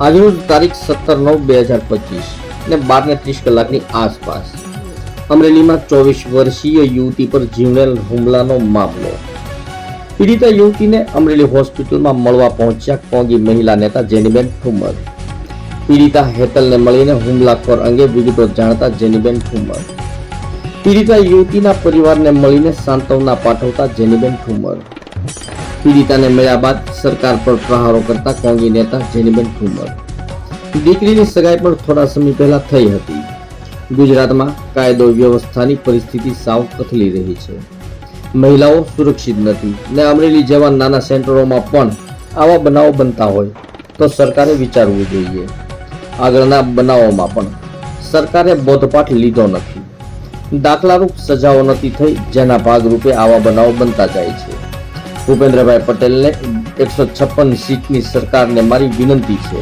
આજરોજ તારીખ સત્તર નવ બે હજાર પચીસ ને બારને ત્રીસ કલાકની આસપાસ અમરેલીમાં ચોવીસ વર્ષીય યુવતી પર જીવલેણ હુમલાનો મામલો. પીડિતા યુવતીને અમરેલી હોસ્પિટલમાં મળવા પહોંચ્યા કોંગી મહિલા નેતા જેનીબેન ઠુમર. પીડિતા હેતલને મળીને હુમલાખોર અંગે વિગતો જાણતા જેનીબેન ઠુમર. પીડિતા યુવતીના પરિવારને મળીને સાંત્વના પાઠવતા જેનીબેન ઠુમર. પીડિતાને મળ્યા બાદ સરકાર પર પ્રહારો કરતા કોંગી નેતા જેનીબેન ઠુમર દીકરીની સગાઈ પણ થોડા સમય પહેલા થઈ હતી. ગુજરાતમાં કાયદો વ્યવસ્થાની પરિસ્થિતિ સાવ કથલી રહી છે. મહિલાઓ સુરક્ષિત નથી ને અમરેલી જેવા નાના સેન્ટરોમાં પણ આવા બનાવો બનતા હોય તો સરકારે વિચારવું જોઈએ. આગળના બનાવોમાં પણ સરકારે બોધપાઠ લીધો નથી. દાખલારૂપ સજાઓ નથી થઈ જેના ભાગરૂપે આવા બનાવો બનતા જાય છે. ભૂપેન્દ્રભાઈ પટેલને એકસો છપ્પન સીટની સરકારને મારી વિનંતી છે.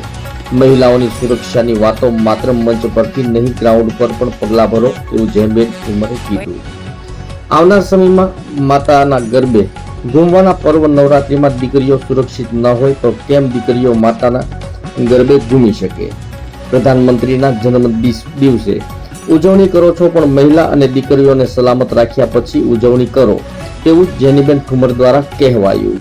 મહિલાઓની સુરક્ષાની વાતો માત્ર મંચ પરથી નહીં, ગ્રાઉન્ડ પર પણ પગલાં ભરો એવું જયબેન ઉમરે કીધું. આવનાર સમયમાં માતાના ગરબે ઘૂમવાના પર્વ નવરાત્રિમાં દીકરીઓ સુરક્ષિત ન હોય તો કેમ દીકરીઓ માતાના ગરબે ઘૂમી શકે? પ્રધાનમંત્રીના જન્મ દિવસે ઉજવણી કરો છો, પણ મહિલા અને દીકરીઓને સલામત રાખ્યા પછી ઉજવણી કરો, તેવું જેનીબેન ઠુમર દ્વારા કહેવાયું.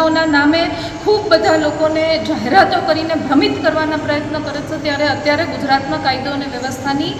મહિલાઓના નામે ખૂબ બધા લોકોને જાહેરાતો કરીને ભ્રમિત કરવાના પ્રયત્ન કરે છે, ત્યારે અત્યારે ગુજરાતમાં કાયદો અને વ્યવસ્થાની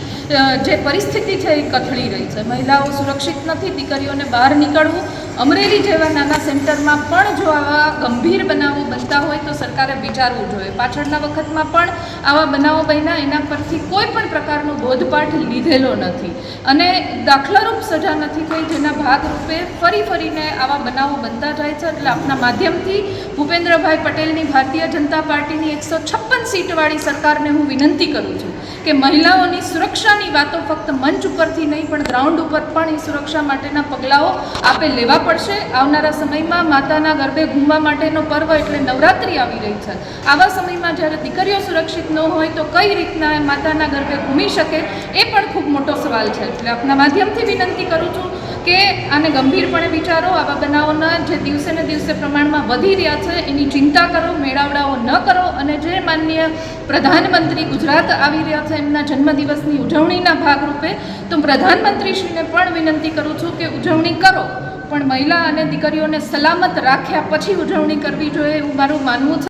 જે પરિસ્થિતિ છે એ કથળી રહી છે. મહિલાઓ સુરક્ષિત નથી, દીકરીઓને બહાર નીકળવું. અમરેલી જેવા નાના સેન્ટરમાં પણ જો આવા ગંભીર બનાવો બનતા હોય તો સરકારે વિચારવું જોઈએ. પાછળના વખતમાં પણ આવા બનાવો બન્યા, એના પરથી કોઈ પણ પ્રકારનો બોધપાઠ લીધેલો નથી. અને દાખલારૂપ સજા નથી થઈ, જેના ભાગરૂપે ફરી ફરીને આવા બનાવો બનતા જાય છે, એટલે આપના માધ્યમથી ભૂપેન્દ્રભાઈ પટેલની ભારતીય જનતા પાર્ટીની એકસો છપ્પન સીટવાળી સરકારને હું વિનંતી કરું છું કે મહિલાઓની સુરક્ષાની વાતો ફક્ત મંચ ઉપરથી નહીં, પણ ગ્રાઉન્ડ ઉપર પણ એ સુરક્ષા માટેના પગલાઓ આપે લેવા પડશે. આવનારા સમયમાં માતાના ગરબે ઘૂમવા માટેનો પર્વ એટલે નવરાત્રિ આવી રહી છે. આવા સમયમાં જ્યારે દીકરીઓ સુરક્ષિત ન હોય તો કઈ રીતના માતાના ગરબે ઘૂમી શકે, એ પણ ખૂબ મોટો સવાલ છે. એટલે આપના માધ્યમથી વિનંતી કરું છું કે આને ગંભીરપણે વિચારો આવા બનાવોના જે દિવસે ને દિવસે પ્રમાણમાં વધી રહ્યા છે, એની ચિંતા કરો, મેળાવડાઓ ન કરો અને જે માનનીય પ્રધાનમંત્રી ગુજરાત આવી રહ્યા છે, એમના જન્મદિવસની ઉજવણીના ભાગરૂપે, તો પ્રધાનમંત્રીશ્રીને પણ વિનંતી કરું છું કે ઉજવણી કરો. પણ મહિલા અને દીકરીઓને સલામત રાખ્યા પછી ઉજવણી કરવી જોઈએ એવું મારું માનવું છે.